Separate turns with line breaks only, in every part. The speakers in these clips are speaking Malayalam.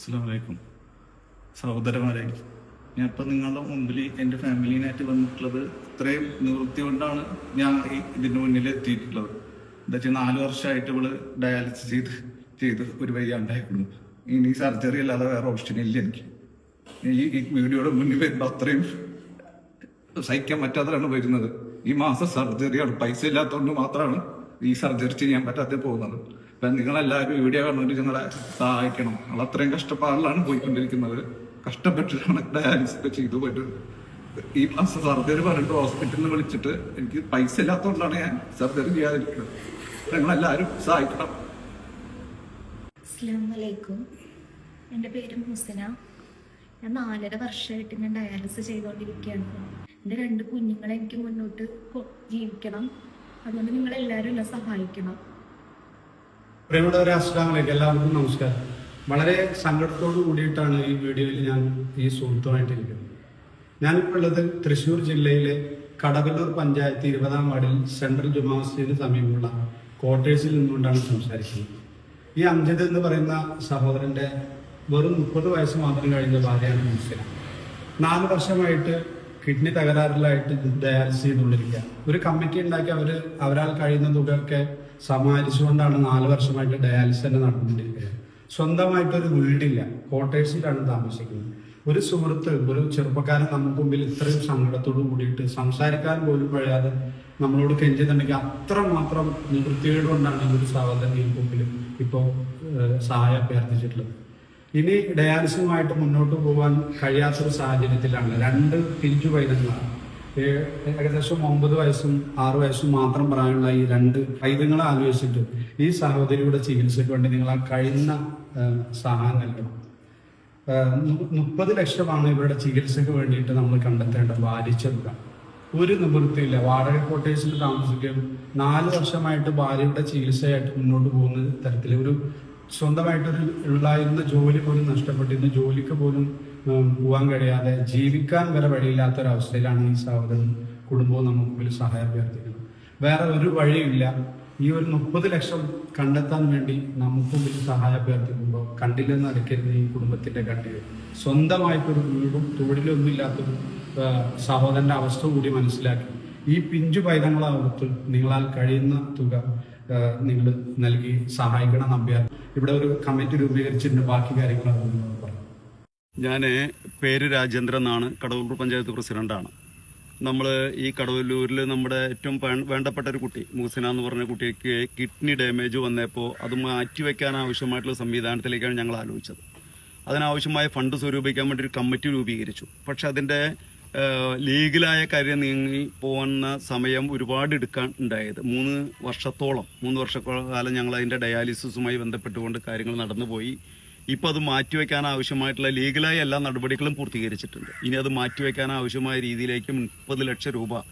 അസ്സലാമലൈക്കും. സഹോദരന്മാരെ ഇപ്പം നിങ്ങളുടെ മുമ്പിൽ എന്റെ ഫാമിലീനായിട്ട് വന്നിട്ടുള്ളത് ഇത്രയും നിവൃത്തി കൊണ്ടാണ് ഞാൻ ഈ ഇതിന്റെ മുന്നിൽ എത്തിയിട്ടുള്ളത്. എന്താ വെച്ചാൽ നാല് വർഷമായിട്ട് ഇവൾ ഡയാലിസിസ് ചെയ്ത് ചെയ്ത് ഒരു വഴി വയ്യാണ്ടായിരുന്നു ഇനി സർജറി അല്ലാതെ വേറെ ഓപ്ഷൻ ഇല്ല എനിക്ക്. ഈ ഈ വീഡിയോയുടെ മുന്നിൽ വരുമ്പോൾ അത്രയും സഹിക്കാൻ പറ്റാത്തതാണ് വരുന്നത്. ഈ മാസം സർജറിയാണ് പൈസ ഇല്ലാത്തതുകൊണ്ട് മാത്രമാണ് ഈ സർജറി ചെയ്യാൻ പറ്റാതെ പോകുന്നത്. അപ്പൊ നിങ്ങളെല്ലാവരും വീഡിയോ കണ്ടിട്ട് നിങ്ങളെ സഹായിക്കണം. നിങ്ങൾ അത്രയും കഷ്ടപ്പാടിലാണ് പോയിക്കൊണ്ടിരിക്കുന്നത്. കഷ്ടപ്പെട്ടിട്ടാണ് ഡയാലിസിസ് ഒക്കെ ചെയ്തു പോയിട്ട് ഈ മാസം സർജറി പറഞ്ഞിട്ട് ഹോസ്പിറ്റലിൽ വിളിച്ചിട്ട് എനിക്ക് പൈസ ഇല്ലാത്തതുകൊണ്ടാണ് ഞാൻ സർജറി ചെയ്യാതിരിക്കുന്നത്. നിങ്ങളെല്ലാവരും സഹായിക്കണം.
അസ്സാം വലൈക്കും എന്റെ പേര് മുസന ഞാൻ നാലര വർഷമായിട്ട് ഞാൻ ഡയാലിസിസ് ചെയ്തുകൊണ്ടിരിക്കുകയാണ്. എന്റെ രണ്ട് കുഞ്ഞുങ്ങളെ എനിക്ക് മുന്നോട്ട് ജീവിക്കണം. അതുകൊണ്ട് നിങ്ങളെല്ലാവരും എന്നെ സഹായിക്കണം.
പ്രിയമുള്ളവരെ അസ്ലാം വലൈക്കും എല്ലാവർക്കും നമസ്കാരം. വളരെ സങ്കടത്തോടു കൂടിയിട്ടാണ് ഈ വീഡിയോയിൽ ഞാൻ ഈ സുഹൃത്തുമായിട്ട് ഇരിക്കുന്നത് ഞാനിപ്പോൾ ഉള്ളത് തൃശ്ശൂർ ജില്ലയിലെ കടവല്ലൂർ പഞ്ചായത്ത് ഇരുപതാം വാർഡിൽ സെൻട്രൽ ജുമാ സമീപമുള്ള ക്വാർട്ടേഴ്സിൽ നിന്നുകൊണ്ടാണ് സംസാരിക്കുന്നത്. ഈ അംജദ് എന്ന് പറയുന്ന സഹോദരന്റെ വെറും മുപ്പത് വയസ്സ് മാത്രം കഴിഞ്ഞ ഭാര്യയാണ് മുസ്ലിം നാല് വർഷമായിട്ട് കിഡ്നി തകരാറിലായിട്ട് ഡയാലിസിസ് ചെയ്തുകൊണ്ടിരിക്കുക. ഒരു കമ്മിറ്റി ഉണ്ടാക്കി അവർ അവരാൽ കഴിയുന്ന തുകയൊക്കെ സമാഹരിച്ചുകൊണ്ടാണ് നാല് വർഷമായിട്ട് ഡയാലിസിസ് തന്നെ നടന്നുകൊണ്ടിരിക്കുന്നത് സ്വന്തമായിട്ടൊരു വീടില്ല. ക്വാർട്ടേഴ്സിലാണ് താമസിക്കുന്നത്. ഒരു സുഹൃത്ത് ഒരു ചെറുപ്പക്കാരൻ നമുക്ക് മുമ്പിൽ ഇത്രയും സങ്കടത്തോട് കൂടിയിട്ട് സംസാരിക്കാൻ പോലും കഴിയാതെ നമ്മളോട് കെഞ്ചുന്നുണ്ടെങ്കിൽ അത്രമാത്രം മാത്രം കൊണ്ടാണ് ഈ ഒരു സഹോദരൻ മുമ്പിൽ ഇപ്പോൾ സഹായം അഭ്യർത്ഥിച്ചിട്ടുള്ളത് ഇനി ഡയാലിസുമായിട്ട് മുന്നോട്ട് പോകാൻ കഴിയാത്തൊരു സാഹചര്യത്തിലാണ്. രണ്ട് പിഞ്ചു ഏ- ഏകദേശം ഒമ്പത് വയസ്സും ആറ് വയസ്സും മാത്രം പ്രായമുള്ള ഈ രണ്ട് പൈതങ്ങളെ ആലോചിച്ചിട്ട് ഈ സഹോദരിയുടെ ചികിത്സയ്ക്ക് വേണ്ടി നിങ്ങൾ ആ കഴിയുന്ന സഹായം നൽകണം. മുപ്പത് ലക്ഷമാണ് ഇവരുടെ ചികിത്സയ്ക്ക് വേണ്ടിയിട്ട് നമ്മൾ കണ്ടെത്തേണ്ട ഭാരിച്ച തുക ഒരു നിവൃത്തിയില്ല. വാടക കോട്ടേഴ്സിൽ താമസിക്കും. നാല് വർഷമായിട്ട് ഭാര്യയുടെ ചികിത്സയായിട്ട് മുന്നോട്ട് പോകുന്ന തരത്തിൽ ഒരു സ്വന്തമായിട്ടൊരു ഉണ്ടായിരുന്ന ജോലി പോലും നഷ്ടപ്പെട്ടിരുന്ന. ജോലിക്ക് പോലും പോകാൻ കഴിയാതെ ജീവിക്കാൻ വരെ വഴിയില്ലാത്തൊരവസ്ഥയിലാണ് ഈ സഹോദരൻ കുടുംബവും നമുക്ക് മുമ്പിൽ സഹായം അഭ്യർത്ഥിക്കുന്നത്. വേറെ ഒരു വഴിയില്ല ഈ ഒരു മുപ്പത് ലക്ഷം കണ്ടെത്താൻ വേണ്ടി നമുക്ക് മുമ്പിൽ സഹായം അഭ്യർത്ഥിക്കുമ്പോൾ കണ്ടില്ലെന്ന് അടയ്ക്കരുത് ഈ കുടുംബത്തിന്റെ കണ്ടിൽ സ്വന്തമായിട്ടൊരു വീടും തൊഴിലൊന്നും ഇല്ലാത്തൊരു ആ, സഹോദരന്റെ അവസ്ഥ കൂടി മനസ്സിലാക്കി. ഈ പിഞ്ചു പൈതങ്ങളാകത്ത് നിങ്ങളാൽ കഴിയുന്ന തുക നിങ്ങൾ നൽകി സഹായിക്കണം അഭ്യർത്ഥന ഇവിടെ ഒരു കമ്മിറ്റി രൂപീകരിച്ചിട്ടുണ്ട് ബാക്കി കാര്യങ്ങൾ അതൊന്നും
ഞാൻ പേര് രാജേന്ദ്രൻ എന്നാണ് കടവല്ലൂർ പഞ്ചായത്ത് പ്രസിഡന്റാണ്. നമ്മൾ ഈ കടവല്ലൂരിൽ നമ്മുടെ ഏറ്റവും വേണ്ടപ്പെട്ട ഒരു കുട്ടി മുഹസിന എന്ന് പറഞ്ഞ കുട്ടിക്ക് കിഡ്നി ഡാമേജ് വന്നപ്പോൾ അത് മാറ്റിവെക്കാൻ ആവശ്യമായിട്ടുള്ള സംവിധാനത്തിലേക്കാണ് ഞങ്ങൾ ആലോചിച്ചത്. അതിനാവശ്യമായ ഫണ്ട് സ്വരൂപിക്കാൻ വേണ്ടി ഒരു കമ്മിറ്റി രൂപീകരിച്ചു. പക്ഷെ അതിന്റെ ലീഗലായ കാര്യം നീങ്ങി പോകുന്ന സമയം ഒരുപാട് എടുക്കാൻ ഉണ്ടായത്. മൂന്ന് വർഷത്തോളം മൂന്ന് വർഷക്കാലം ഞങ്ങൾ അതിന്റെ ഡയാലിസിസുമായി ബന്ധപ്പെട്ടുകൊണ്ട് കാര്യങ്ങൾ നടന്നുപോയി. ഇപ്പം അത് മാറ്റിവെക്കാൻ ആവശ്യമായിട്ടുള്ള ലീഗലായ എല്ലാ നടപടികളും പൂർത്തീകരിച്ചിട്ടുണ്ട്. ഇനി അത് മാറ്റിവെക്കാൻ ആവശ്യമായ രീതിയിലേക്ക് മുപ്പത് ലക്ഷം രൂപ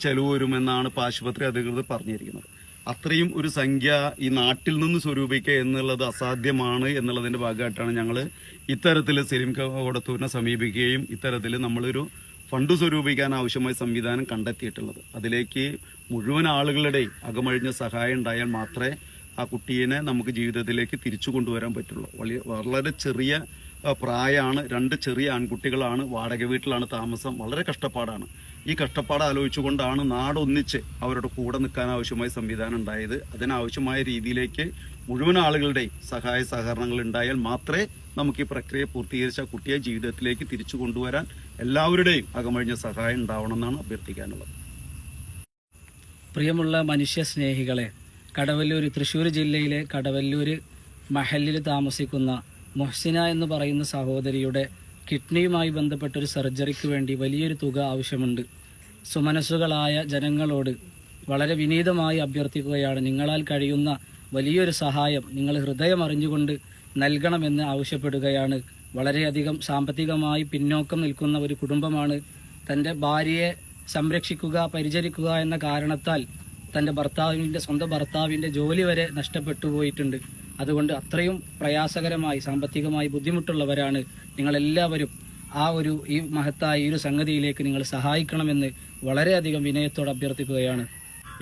ചെലവ് വരുമെന്നാണ് ഇപ്പോൾ ആശുപത്രി അധികൃതർ പറഞ്ഞിരിക്കുന്നത്. അത്രയും ഒരു സംഖ്യ ഈ നാട്ടിൽ നിന്ന് സ്വരൂപിക്കുക എന്നുള്ളത് അസാധ്യമാണ് എന്നുള്ളതിന്റെ ഭാഗമായിട്ടാണ് ഞങ്ങൾ ഇത്തരത്തിൽ സെലിം കോടത്തൂരിനെ സമീപിക്കുകയും ഇത്തരത്തിൽ നമ്മളൊരു ഫണ്ട് സ്വരൂപിക്കാൻ ആവശ്യമായ സംവിധാനം കണ്ടെത്തിയിട്ടുള്ളത്. അതിലേക്ക് മുഴുവൻ ആളുകളുടെയും അകമഴിഞ്ഞ സഹായം ഉണ്ടായാൽ മാത്രമേ ആ കുട്ടീനെ നമുക്ക് ജീവിതത്തിലേക്ക് തിരിച്ചു കൊണ്ടുവരാൻ പറ്റുള്ളൂ. വലിയ വളരെ ചെറിയ പ്രായമാണ്. രണ്ട് ചെറിയ ആൺകുട്ടികളാണ്. വാടക വീട്ടിലാണ് താമസം. വളരെ കഷ്ടപ്പാടാണ്. ഈ കഷ്ടപ്പാട് ആലോചിച്ചുകൊണ്ടാണ് നാടൊന്നിച്ച് അവരുടെ കൂടെ നിൽക്കാൻ ആവശ്യമായ സംവിധാനം ഉണ്ടായത്. അതിനാവശ്യമായ രീതിയിലേക്ക് മുഴുവൻ ആളുകളുടെയും സഹായ സഹകരണങ്ങൾ ഉണ്ടായാൽ മാത്രമേ നമുക്ക് ഈ പ്രക്രിയ പൂർത്തീകരിച്ച കുട്ടിയെ ജീവിതത്തിലേക്ക് തിരിച്ചു കൊണ്ടുവരാൻ എല്ലാവരുടെയും അകമഴിഞ്ഞ സഹായം ഉണ്ടാവണമെന്നാണ് അഭ്യർത്ഥിക്കാനുള്ളത്.
പ്രിയമുള്ള മനുഷ്യ സ്നേഹികളെ കടവല്ലൂർ തൃശ്ശൂർ ജില്ലയിലെ കടവല്ലൂർ മഹലിൽ താമസിക്കുന്ന മൊഹ്സിന എന്ന് പറയുന്ന സഹോദരിയുടെ കിഡ്നിയുമായി ബന്ധപ്പെട്ട ഒരു സർജറിക്ക് വേണ്ടി വലിയൊരു തുക ആവശ്യമുണ്ട്. സുമനസ്സുകളായ ജനങ്ങളോട് വളരെ വിനീതമായി അഭ്യർത്ഥിക്കുകയാണ്. നിങ്ങളാൽ കഴിയുന്ന വലിയൊരു സഹായം നിങ്ങൾ ഹൃദയം അറിഞ്ഞുകൊണ്ട് നൽകണമെന്ന് ആവശ്യപ്പെടുകയാണ്. വളരെയധികം സാമ്പത്തികമായി പിന്നോക്കം നിൽക്കുന്ന ഒരു കുടുംബമാണ് തന്റെ ഭാര്യയെ സംരക്ഷിക്കുക പരിചരിക്കുക എന്ന കാരണത്താൽ തന്റെ ഭർത്താവിന്റെ സ്വന്തം ഭർത്താവിന്റെ ജോലി വരെ നഷ്ടപ്പെട്ടു പോയിട്ടുണ്ട്. അതുകൊണ്ട് അത്രയും പ്രയാസകരമായി സാമ്പത്തികമായി ബുദ്ധിമുട്ടുള്ളവരാണ് നിങ്ങളെല്ലാവരും. ആ ഒരു ഈ മഹത്തായ ഈ ഒരു സംഗതിയിലേക്ക് നിങ്ങൾ സഹായിക്കണമെന്ന് വളരെയധികം വിനയത്തോടെ അഭ്യർത്ഥിക്കുകയാണ്.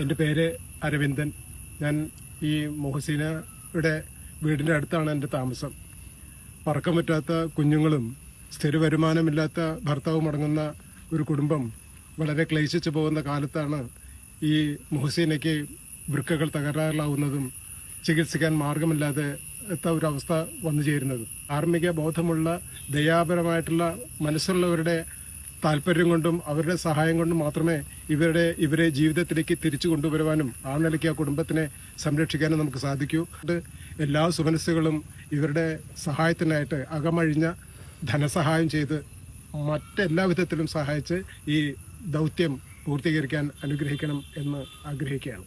എന്റെ പേര് അരവിന്ദൻ. ഞാൻ ഈ മുഹസീനയുടെ വീടിന്റെ അടുത്താണ് എന്റെ താമസം. പറക്കം പറ്റാത്ത കുഞ്ഞുങ്ങളും സ്ഥിര വരുമാനമില്ലാത്ത ഭർത്താവും അടങ്ങുന്ന ഒരു കുടുംബം വളരെ ക്ലേശിച്ചു പോകുന്ന കാലത്താണ് ഈ മുഹസീനയ്ക്ക് വൃക്കകൾ തകരാറിലാവുന്നതും ചികിത്സിക്കാൻ മാർഗമില്ലാതെ എത്ത ഒരു അവസ്ഥ വന്നു ചേരുന്നത്. ധാർമ്മിക ബോധമുള്ള ദയാപരമായിട്ടുള്ള മനസ്സുള്ളവരുടെ താല്പര്യം കൊണ്ടും അവരുടെ സഹായം കൊണ്ടും മാത്രമേ ഇവരുടെ ഇവരെ ജീവിതത്തിലേക്ക് തിരിച്ചു കൊണ്ടുവരുവാനും ആ നിലയ്ക്ക് ആ കുടുംബത്തിനെ സംരക്ഷിക്കാനും നമുക്ക് സാധിക്കൂ. എല്ലാ സുമനസ്സുകളും ഇവരുടെ സഹായത്തിനായിട്ട് അകമഴിഞ്ഞ ധനസഹായം ചെയ്ത് മറ്റെല്ലാ വിധത്തിലും സഹായിച്ച് ഈ ദൗത്യം പൂർത്തീകരിക്കാൻ അനുഗ്രഹിക്കണം എന്ന് ആഗ്രഹിക്കുകയാണ്.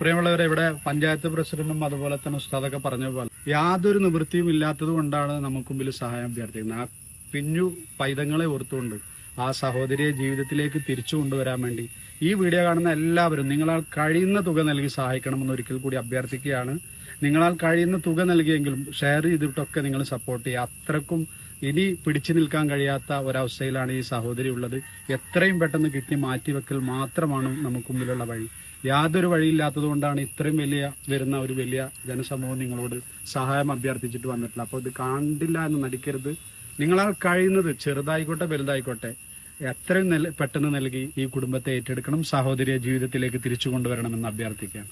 പ്രിയമുള്ളവരെ ഇവിടെ പഞ്ചായത്ത് പ്രസിഡന്റും അതുപോലെ തന്നെ ഉസ്താദൊക്കെ പറഞ്ഞ പോലെ യാതൊരു നിവൃത്തിയും ഇല്ലാത്തത് കൊണ്ടാണ് നമുക്ക് മുമ്പിൽ സഹായം അഭ്യർത്ഥിക്കുന്നത്. ആ പിഞ്ഞു പൈതങ്ങളെ ഓർത്തുകൊണ്ട് ആ സഹോദരിയെ ജീവിതത്തിലേക്ക് തിരിച്ചു കൊണ്ടുവരാൻ വേണ്ടി ഈ വീഡിയോ കാണുന്ന എല്ലാവരും നിങ്ങളാൽ കഴിയുന്ന തുക നൽകി സഹായിക്കണമെന്ന് ഒരിക്കൽ കൂടി അഭ്യർത്ഥിക്കുകയാണ്. നിങ്ങളാൽ കഴിയുന്ന തുക നൽകിയെങ്കിലും ഷെയർ ചെയ്തിട്ടൊക്കെ നിങ്ങൾ സപ്പോർട്ട് ചെയ്യുക. അത്രക്കും ഇനി പിടിച്ചു നിൽക്കാൻ കഴിയാത്ത ഒരവസ്ഥയിലാണ് ഈ സഹോദരി ഉള്ളത്. എത്രയും പെട്ടെന്ന് കിട്ടി മാറ്റിവെക്കൽ മാത്രമാണ് നമുക്ക് മുമ്പിലുള്ള വഴി. യാതൊരു വഴിയില്ലാത്തതുകൊണ്ടാണ് ഇത്രയും വലിയ വരുന്ന ഒരു വലിയ ജനസമൂഹം നിങ്ങളോട് സഹായം അഭ്യർത്ഥിച്ചിട്ട് വന്നിട്ടുള്ളത്. അപ്പോൾ ഇത് കണ്ടില്ല എന്ന് നടിക്കരുത്. നിങ്ങളാൽ കഴിയുന്നത് ചെറുതായിക്കോട്ടെ വലുതായിക്കോട്ടെ എത്രയും പെട്ടെന്ന് നൽകി ഈ കുടുംബത്തെ ഏറ്റെടുക്കണം സഹോദരിയെ ജീവിതത്തിലേക്ക് തിരിച്ചു കൊണ്ടുവരണമെന്ന് അഭ്യർത്ഥിക്കുകയാണ്.